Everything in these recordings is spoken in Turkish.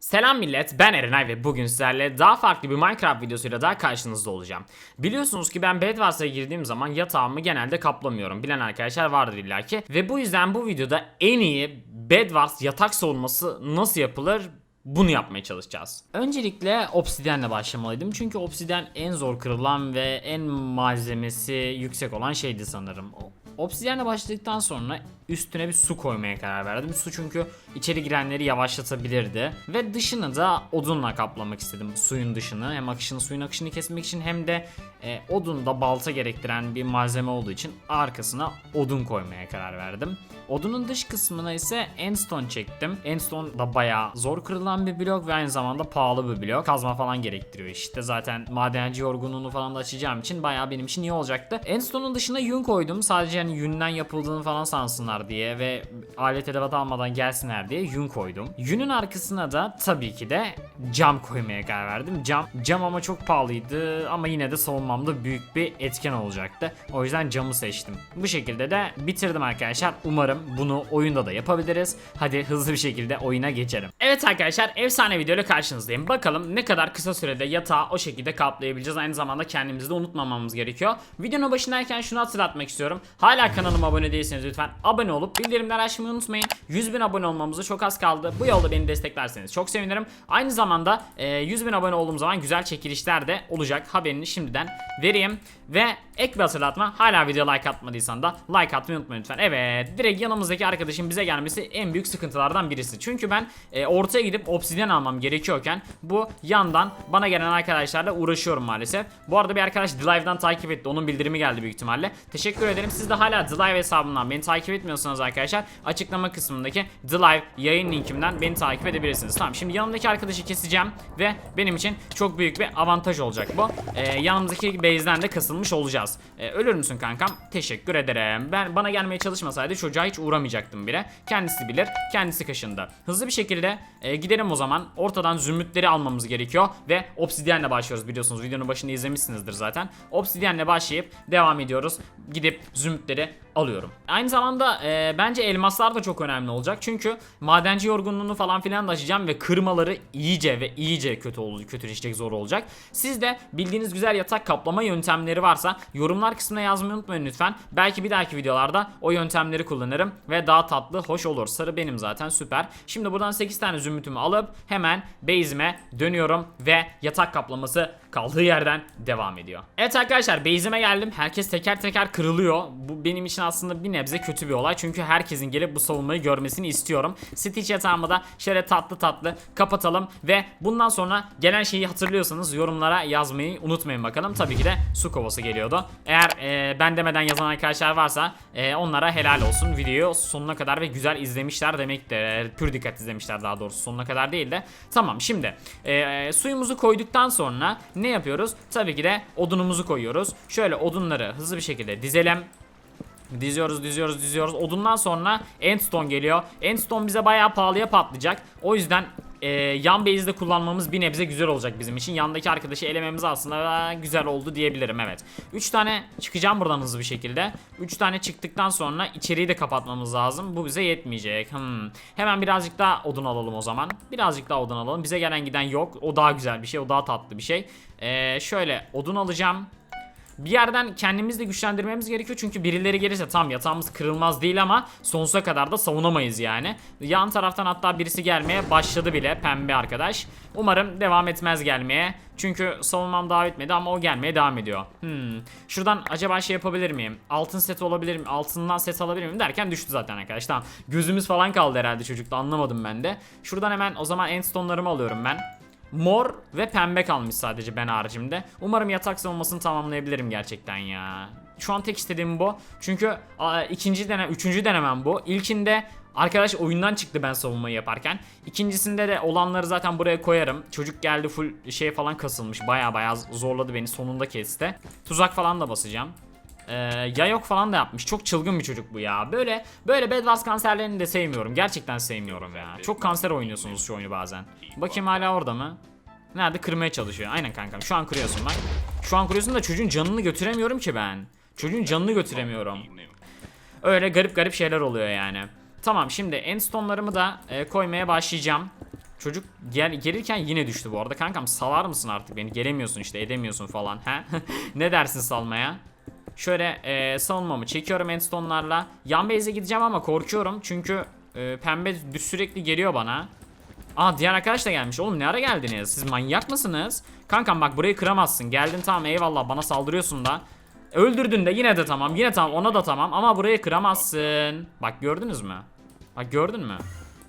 Selam millet ben Erenay ve bugün sizlerle daha farklı bir Minecraft videosuyla daha karşınızda olacağım. Biliyorsunuz ki ben Bedwars'a girdiğim zaman yatağımı genelde kaplamıyorum. Bilen arkadaşlar vardır illaki. Ve bu yüzden bu videoda en iyi Bedwars yatak savunması nasıl yapılır bunu yapmaya çalışacağız. Öncelikle obsidyenle başlamalıydım. Çünkü obsidyen en zor kırılan ve en malzemesi yüksek olan şeydi sanırım. Obsidyenle başladıktan sonra üstüne bir su koymaya karar verdim. Su çünkü içeri girenleri yavaşlatabilirdi. Ve dışını da odunla kaplamak istedim. Suyun dışını. Hem akışını suyun akışını kesmek için hem de e, odun da balta gerektiren bir malzeme olduğu için arkasına odun koymaya karar verdim. Odunun dış kısmına ise endstone çektim. Endstone da bayağı zor kırılan bir blok ve aynı zamanda pahalı bir blok. Kazma falan gerektiriyor işte. Zaten madenci yorgunluğunu falan da açacağım için bayağı benim için iyi olacaktı. Endstone'un dışına yün koydum. Sadece hani yünden yapıldığını falan sansınlar diye ve alet edevat almadan gelsinler diye yün koydum. Yünün arkasına da tabii ki de cam koymaya karar verdim. Cam, cam ama çok pahalıydı ama yine de savunmamda büyük bir etken olacaktı. O yüzden camı seçtim. Bu şekilde de bitirdim arkadaşlar. Umarım bunu oyunda da yapabiliriz. Hadi hızlı bir şekilde oyuna geçelim. Evet arkadaşlar efsane videoyla karşınızdayım. Bakalım ne kadar kısa sürede yatağı o şekilde kaplayabileceğiz. Aynı zamanda kendimizi de unutmamamız gerekiyor. Videonun başındayken şunu hatırlatmak istiyorum. Hala kanalıma abone değilseniz lütfen abone olup bildirimleri açmayı unutmayın. 100 bin abone olmamıza çok az kaldı. Bu yolda beni desteklerseniz çok sevinirim. Aynı zamanda e, 100 bin abone olduğum zaman güzel çekilişler de olacak. Haberini şimdiden vereyim. Ve ek bir hatırlatma. Hala video like atmadıysan da like atmayı unutmayın lütfen. Evet direkt yanımızdaki arkadaşın bize gelmesi en büyük sıkıntılardan birisi. Çünkü ben e, ortaya gidip obsidyen almam gerekiyorken bu yandan bana gelen arkadaşlarla uğraşıyorum maalesef. Bu arada bir arkadaş The Live'dan takip etti. Onun bildirimi geldi büyük ihtimalle. Teşekkür ederim. Siz de hala The Live hesabımdan beni takip etmiyorsanız arkadaşlar açıklama kısmındaki Live yayın linkimden beni takip edebilirsiniz. Tamam şimdi yanımdaki arkadaşı keseceğim ve benim için çok büyük bir avantaj olacak bu. E, yanımızdaki base'den de kasılmış olacağız. E, ölür müsün kankam? Teşekkür ederim. Ben bana gelmeye çalışmasaydı çocuğa hiç uğramayacaktım bile. Kendisi bilir. Kendisi kaşındı. Hızlı bir şekilde e, gidelim o zaman. Ortadan zümrütleri almamız gerekiyor ve obsidyenle başlıyoruz biliyorsunuz. Videonun başında izlemişsinizdir zaten. Obsidyenle başlayıp devam ediyoruz. Gidip zümrütleri alıyorum. Aynı zamanda e, bence elmaslar da çok önemli olacak. Çünkü madenci yorgunluğunu falan filan da açacağım ve kırmaları iyice ve iyice kötü olacak, kötüleşecek zor olacak. Siz de bildiğiniz güzel yatak kaplama yöntemleri varsa yorumlar kısmına yazmayı unutmayın lütfen. Belki bir dahaki videolarda o yöntemleri kullanırım ve daha tatlı, hoş olur. Sarı benim zaten süper. Şimdi buradan 8 tane zümrütümü alıp hemen base'ime dönüyorum ve yatak kaplaması kaldığı yerden devam ediyor. Evet arkadaşlar base'ime geldim. Herkes teker teker kırılıyor. Bu benim için aslında bir nebze kötü bir olay. Çünkü herkesin gelip bu savunmayı görmesini istiyorum. Stitch yatağımı da şöyle tatlı tatlı kapatalım ve bundan sonra gelen şeyi hatırlıyorsanız yorumlara yazmayı unutmayın bakalım. Tabii ki de su kovası geliyordu. Eğer e, ben demeden yazan arkadaşlar varsa e, onlara helal olsun. Videoyu sonuna kadar ve güzel izlemişler demektir. E, Pür dikkat izlemişler daha doğrusu sonuna kadar değil de. Tamam şimdi e, suyumuzu koyduktan sonra ne yapıyoruz? Tabii ki de odunumuzu koyuyoruz. Şöyle odunları hızlı bir şekilde dizelim. Diziyoruz, diziyoruz, diziyoruz. Odundan sonra Endstone geliyor. Endstone bize bayağı pahalıya patlayacak. O yüzden e, yan base'de kullanmamız bir nebze güzel olacak bizim için. Yandaki arkadaşı elememiz aslında güzel oldu diyebilirim evet. 3 tane çıkacağım buradan hızlı bir şekilde. 3 tane çıktıktan sonra içeriği de kapatmamız lazım. Bu bize yetmeyecek. Hmm. Hemen birazcık daha odun alalım o zaman. Birazcık daha odun alalım. Bize gelen giden yok. O daha güzel bir şey. O daha tatlı bir şey. E, şöyle odun alacağım. Bir yerden kendimizi de güçlendirmemiz gerekiyor çünkü birileri gelirse tam yatağımız kırılmaz değil ama sonsuza kadar da savunamayız yani. Yan taraftan hatta birisi gelmeye başladı bile pembe arkadaş. Umarım devam etmez gelmeye. Çünkü savunmam daha bitmedi ama o gelmeye devam ediyor. Hmm. Şuradan acaba şey yapabilir miyim? Altın set olabilir mi? Altından set alabilir miyim derken düştü zaten arkadaş. Tamam. Gözümüz falan kaldı herhalde çocukta anlamadım ben de. Şuradan hemen o zaman endstone'larımı alıyorum ben. Mor ve pembe kalmış sadece ben haricimde. Umarım yatak savunmasını tamamlayabilirim gerçekten ya. Şu an tek istediğim bu. Çünkü a, ikinci dene, üçüncü denemem bu. İlkinde arkadaş oyundan çıktı ben savunmayı yaparken. İkincisinde de olanları zaten buraya koyarım. Çocuk geldi full şey falan kasılmış. Baya baya zorladı beni sonunda kesti. Tuzak falan da basacağım. Ee, ya yok falan da yapmış. Çok çılgın bir çocuk bu ya. Böyle böyle Bedwars kanserlerini de sevmiyorum. Gerçekten sevmiyorum ya. Çok kanser oynuyorsunuz şu oyunu bazen. Bakayım hala orada mı? Nerede? Kırmaya çalışıyor. Aynen kankam. Şu an kırıyorsun bak. Şu an kırıyorsun da çocuğun canını götüremiyorum ki ben. Çocuğun canını götüremiyorum. Öyle garip garip şeyler oluyor yani. Tamam şimdi endstone'larımı da e, koymaya başlayacağım. Çocuk gel gelirken yine düştü bu arada. Kankam salar mısın artık beni? Gelemiyorsun işte edemiyorsun falan. He? ne dersin salmaya? Şöyle e, savunmamı çekiyorum endstone'larla. Yan base'e gideceğim ama korkuyorum. Çünkü e, pembe sürekli geliyor bana. Aa diğer arkadaş da gelmiş. Oğlum ne ara geldiniz? Siz manyak mısınız? Kankam bak burayı kıramazsın. Geldin tamam eyvallah bana saldırıyorsun da. Öldürdün de yine de tamam. Yine tamam ona da tamam ama burayı kıramazsın. Bak gördünüz mü? Bak gördün mü?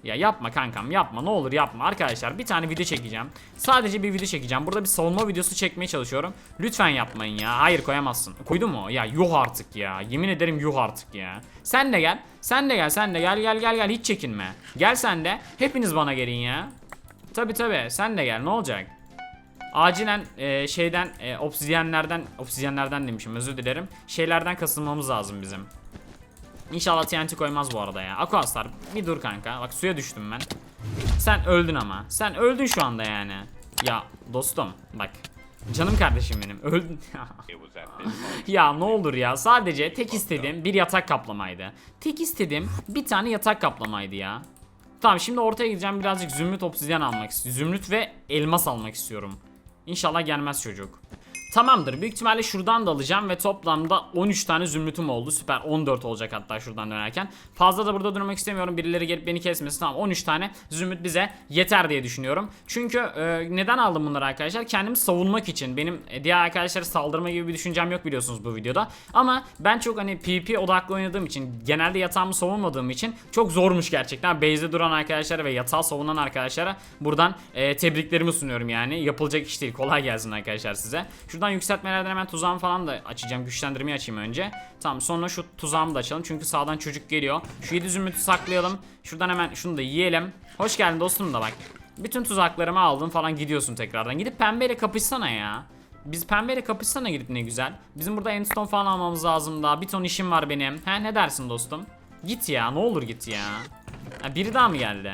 Ya yapma kankam yapma. Ne olur yapma. Arkadaşlar bir tane video çekeceğim. Sadece bir video çekeceğim. Burada bir savunma videosu çekmeye çalışıyorum. Lütfen yapmayın ya. Hayır koyamazsın. Koydun mu? Ya yuh artık ya. Yemin ederim yuh artık ya. Sen de gel. Sen de gel sen de gel gel gel gel. Hiç çekinme. Gel sen de. Hepiniz bana gelin ya. Tabi tabi sen de gel. Ne olacak? Acilen e, şeyden e, obsidyenlerden obsidyenlerden demişim. Özür dilerim. Şeylerden kasılmamız lazım bizim İnşallah TNT koymaz bu arada ya. Aquastar bir dur kanka. Bak suya düştüm ben. Sen öldün ama. Sen öldün şu anda yani. Ya dostum bak. Canım kardeşim benim. Öldün. ya ne olur ya. Sadece tek istediğim bir yatak kaplamaydı. Tek istediğim bir tane yatak kaplamaydı ya. Tamam şimdi ortaya gideceğim birazcık zümrüt obsidyen almak istiyorum. Zümrüt ve elmas almak istiyorum. İnşallah gelmez çocuk. Tamamdır. Büyük ihtimalle şuradan da alacağım ve toplamda 13 tane zümrütüm oldu. Süper. 14 olacak hatta şuradan dönerken. Fazla da burada durmak istemiyorum. Birileri gelip beni kesmesin. Tamam 13 tane zümrüt bize yeter diye düşünüyorum. Çünkü e, neden aldım bunları arkadaşlar? Kendimi savunmak için. Benim e, diğer arkadaşlara saldırma gibi bir düşüncem yok biliyorsunuz bu videoda. Ama ben çok hani PvP odaklı oynadığım için, genelde yatağımı savunmadığım için çok zormuş gerçekten. Base'de duran arkadaşlara ve yatağı savunan arkadaşlara buradan e, tebriklerimi sunuyorum yani. Yapılacak iş değil. Kolay gelsin arkadaşlar size. Şuradan yükseltmelerden hemen tuzağımı falan da açacağım. Güçlendirmeyi açayım önce. Tamam sonra şu tuzağımı da açalım. Çünkü sağdan çocuk geliyor. Şu 7 zümrütü saklayalım. Şuradan hemen şunu da yiyelim. Hoş geldin dostum da bak. Bütün tuzaklarımı aldın falan gidiyorsun tekrardan. Gidip pembeyle kapışsana ya. Biz pembeyle kapışsana gidip ne güzel. Bizim burada endstone falan almamız lazım daha. Bir ton işim var benim. He ne dersin dostum? Git ya ne olur git ya. Ha, biri daha mı geldi?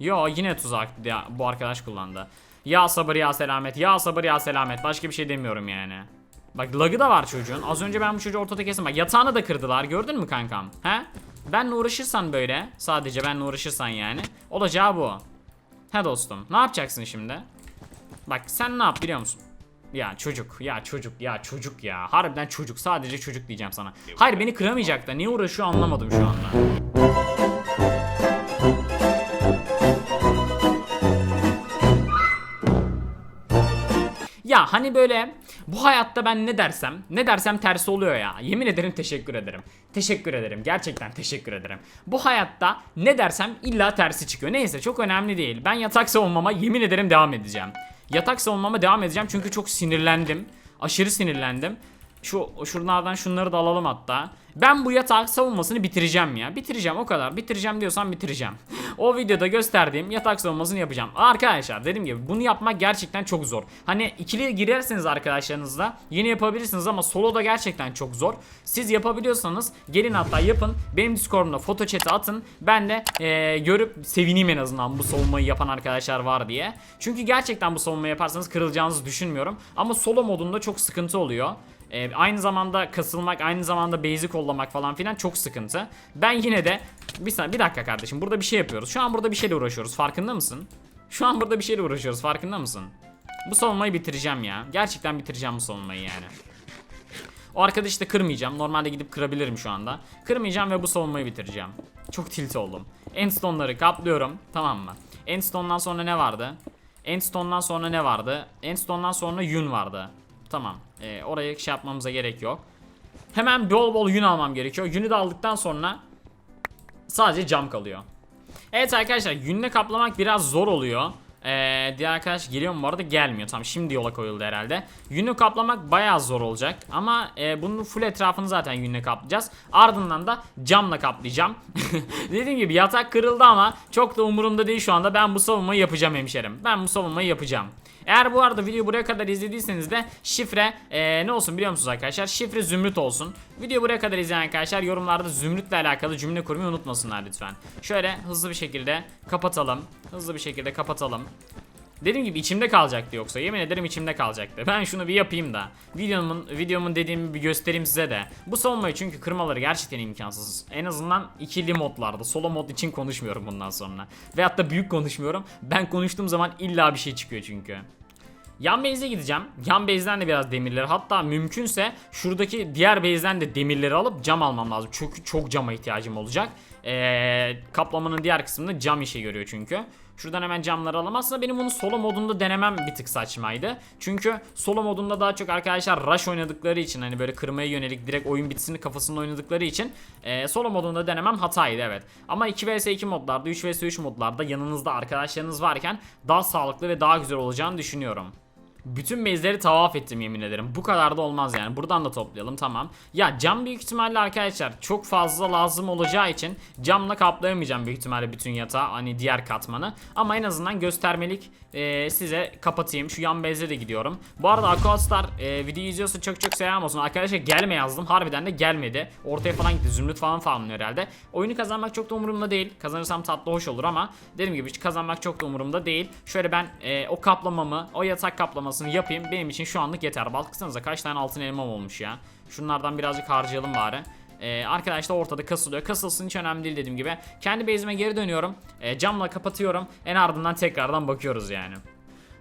Yo yine tuzak bu arkadaş kullandı. Ya sabır ya selamet ya sabır ya selamet başka bir şey demiyorum yani. Bak lagı da var çocuğun. Az önce ben bu çocuğu ortada kestim. Bak yatağını da kırdılar gördün mü kankam? He? Benle uğraşırsan böyle sadece benle uğraşırsan yani olacağı bu. He dostum ne yapacaksın şimdi? Bak sen ne yap biliyor musun? Ya çocuk, ya çocuk, ya çocuk ya. Harbiden çocuk, sadece çocuk diyeceğim sana. Hayır beni kıramayacak da niye uğraşıyor anlamadım şu anda. Hani böyle bu hayatta ben ne dersem ne dersem tersi oluyor ya. Yemin ederim teşekkür ederim. Teşekkür ederim. Gerçekten teşekkür ederim. Bu hayatta ne dersem illa tersi çıkıyor. Neyse çok önemli değil. Ben yatak savunmama yemin ederim devam edeceğim. Yatak savunmama devam edeceğim çünkü çok sinirlendim. Aşırı sinirlendim. Şu şunlardan şunları da alalım hatta. Ben bu yatak savunmasını bitireceğim ya. Bitireceğim o kadar. Bitireceğim diyorsam bitireceğim. o videoda gösterdiğim yatak savunmasını yapacağım. Arkadaşlar dediğim gibi bunu yapmak gerçekten çok zor. Hani ikili girerseniz arkadaşlarınızla yine yapabilirsiniz ama solo da gerçekten çok zor. Siz yapabiliyorsanız gelin hatta yapın. Benim Discord'umda foto chat'e atın. Ben de eee, görüp sevineyim en azından bu savunmayı yapan arkadaşlar var diye. Çünkü gerçekten bu savunmayı yaparsanız kırılacağınızı düşünmüyorum. Ama solo modunda çok sıkıntı oluyor. Ee, aynı zamanda kasılmak, aynı zamanda base'i kollamak falan filan çok sıkıntı. Ben yine de bir saniye, bir dakika kardeşim. Burada bir şey yapıyoruz. Şu an burada bir şeyle uğraşıyoruz. Farkında mısın? Şu an burada bir şeyle uğraşıyoruz. Farkında mısın? Bu savunmayı bitireceğim ya. Gerçekten bitireceğim bu savunmayı yani. O arkadaşı da kırmayacağım. Normalde gidip kırabilirim şu anda. Kırmayacağım ve bu savunmayı bitireceğim. Çok tilt oldum. Endstone'ları kaplıyorum. Tamam mı? Endstone'dan sonra ne vardı? Endstone'dan sonra ne vardı? Endstone'dan sonra yün vardı. Tamam. Ee, oraya şey yapmamıza gerek yok. Hemen bol bol yün almam gerekiyor. Yünü de aldıktan sonra sadece cam kalıyor. Evet arkadaşlar yünle kaplamak biraz zor oluyor. Ee, diğer arkadaş geliyor mu bu arada gelmiyor. Tamam şimdi yola koyuldu herhalde. Yünü kaplamak bayağı zor olacak. Ama e, bunun full etrafını zaten yünle kaplayacağız. Ardından da camla kaplayacağım. Dediğim gibi yatak kırıldı ama çok da umurumda değil şu anda. Ben bu savunmayı yapacağım hemşerim. Ben bu savunmayı yapacağım. Eğer bu arada videoyu buraya kadar izlediyseniz de şifre e, ne olsun biliyor musunuz arkadaşlar? Şifre zümrüt olsun. Videoyu buraya kadar izleyen arkadaşlar yorumlarda zümrütle alakalı cümle kurmayı unutmasınlar lütfen. Şöyle hızlı bir şekilde kapatalım. Hızlı bir şekilde kapatalım. Dediğim gibi içimde kalacaktı yoksa yemin ederim içimde kalacaktı. Ben şunu bir yapayım da videomun videomun dediğimi bir göstereyim size de. Bu savunmayı çünkü kırmaları gerçekten imkansız. En azından ikili modlarda. Solo mod için konuşmuyorum bundan sonra. Veyahut da büyük konuşmuyorum. Ben konuştuğum zaman illa bir şey çıkıyor çünkü. Yan base'e gideceğim. Yan base'den de biraz demirleri hatta mümkünse şuradaki diğer base'den de demirleri alıp cam almam lazım. Çünkü çok cama ihtiyacım olacak. Ee, kaplamanın diğer kısmında cam işe görüyor çünkü. Şuradan hemen camları alalım. Aslında benim bunu solo modunda denemem bir tık saçmaydı. Çünkü solo modunda daha çok arkadaşlar rush oynadıkları için hani böyle kırmaya yönelik direkt oyun bitsin kafasında oynadıkları için e, solo modunda denemem hataydı evet. Ama 2 vs 2 modlarda 3 vs 3 modlarda yanınızda arkadaşlarınız varken daha sağlıklı ve daha güzel olacağını düşünüyorum. Bütün base'leri tavaf ettim yemin ederim. Bu kadar da olmaz yani. Buradan da toplayalım tamam. Ya cam büyük ihtimalle arkadaşlar çok fazla lazım olacağı için camla kaplayamayacağım büyük ihtimalle bütün yatağı hani diğer katmanı. Ama en azından göstermelik e, size kapatayım. Şu yan base'e de gidiyorum. Bu arada Aquastar e, videoyu izliyorsa çok çok selam olsun. Arkadaşlar gelme yazdım. Harbiden de gelmedi. Ortaya falan gitti. Zümrüt falan farmlıyor herhalde. Oyunu kazanmak çok da umurumda değil. Kazanırsam tatlı hoş olur ama dediğim gibi hiç kazanmak çok da umurumda değil. Şöyle ben e, o kaplamamı, o yatak kaplamasını yapayım. Benim için şu anlık yeter. Baksanıza kaç tane altın elmam olmuş ya. Şunlardan birazcık harcayalım bari. Ee, arkadaşlar ortada kasılıyor. Kasılsın hiç önemli değil dediğim gibi. Kendi base'ime geri dönüyorum. Ee, camla kapatıyorum. En ardından tekrardan bakıyoruz yani.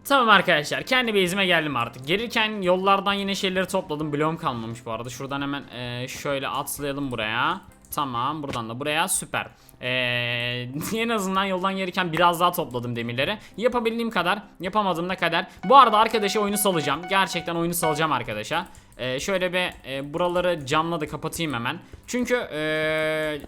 Tamam arkadaşlar kendi base'ime geldim artık. Gelirken yollardan yine şeyleri topladım. Bloğum kalmamış bu arada. Şuradan hemen e, şöyle atlayalım buraya. Tamam buradan da buraya süper. Ee, en azından yoldan gelirken biraz daha topladım demirleri. Yapabildiğim kadar yapamadığım ne kadar. Bu arada arkadaşa oyunu salacağım. Gerçekten oyunu salacağım arkadaşa. Ee, şöyle bir e, buraları camla da kapatayım hemen. Çünkü e,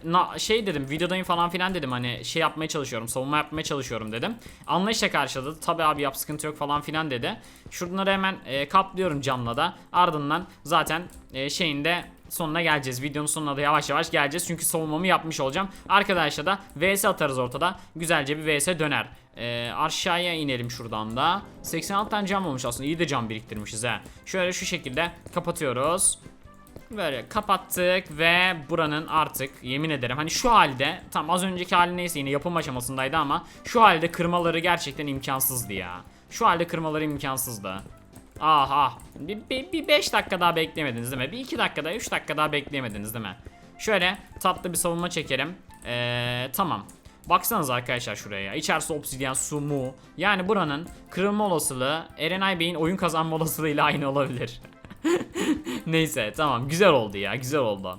na, şey dedim videodayım falan filan dedim hani şey yapmaya çalışıyorum savunma yapmaya çalışıyorum dedim. Anlayışla karşıladı. Tabi abi yap sıkıntı yok falan filan dedi. Şunları hemen e, kaplıyorum camla da. Ardından zaten e, şeyinde sonuna geleceğiz. Videonun sonuna da yavaş yavaş geleceğiz. Çünkü savunmamı yapmış olacağım. Arkadaşlar da VS atarız ortada. Güzelce bir VS döner. Ee, aşağıya inelim şuradan da. 86 tane cam olmuş aslında. İyi de cam biriktirmişiz ha. Şöyle şu şekilde kapatıyoruz. Böyle kapattık ve buranın artık yemin ederim hani şu halde tam az önceki hali neyse yine yapım aşamasındaydı ama şu halde kırmaları gerçekten imkansızdı ya. Şu halde kırmaları imkansızdı. Ah ah. Bir, bir, bir 5 dakika daha beklemediniz değil mi? Bir 2 dakika daha 3 dakika daha beklemediniz değil mi? Şöyle tatlı bir savunma çekelim. Ee, tamam. Baksanıza arkadaşlar şuraya ya. İçerisi obsidyen, su, mu. Yani buranın kırılma olasılığı Erenay Bey'in oyun kazanma olasılığıyla aynı olabilir. Neyse tamam güzel oldu ya güzel oldu.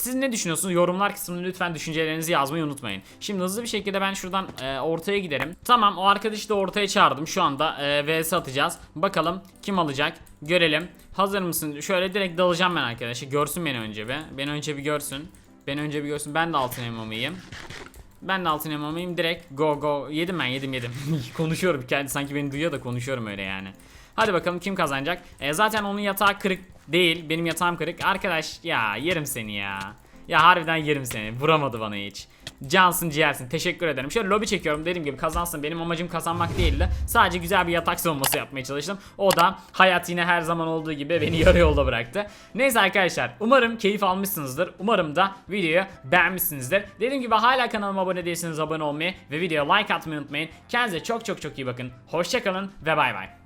Siz ne düşünüyorsunuz? Yorumlar kısmında lütfen düşüncelerinizi yazmayı unutmayın. Şimdi hızlı bir şekilde ben şuradan e, ortaya giderim. Tamam o arkadaşı da ortaya çağırdım. Şu anda e, vs atacağız. Bakalım kim alacak? Görelim. Hazır mısın? Şöyle direkt dalacağım ben arkadaşa. Görsün beni önce bir. Beni önce bir görsün. Beni önce bir görsün. Ben de altın elmamıyım. Ben de altın elmamıyım. Direkt go go. Yedim ben yedim yedim. konuşuyorum. Kendi sanki beni duyuyor da konuşuyorum öyle yani. Hadi bakalım kim kazanacak. E, zaten onun yatağı kırık değil. Benim yatağım kırık. Arkadaş ya yerim seni ya. Ya harbiden yerim seni. Vuramadı bana hiç. Cansın ciğersin. Teşekkür ederim. Şöyle lobi çekiyorum. Dediğim gibi kazansın. Benim amacım kazanmak değildi. Sadece güzel bir yatak savunması yapmaya çalıştım. O da hayat yine her zaman olduğu gibi beni yarı yolda bıraktı. Neyse arkadaşlar. Umarım keyif almışsınızdır. Umarım da videoyu beğenmişsinizdir. Dediğim gibi hala kanalıma abone değilseniz abone olmayı ve videoya like atmayı unutmayın. Kendinize çok çok çok iyi bakın. Hoşçakalın ve bay bay.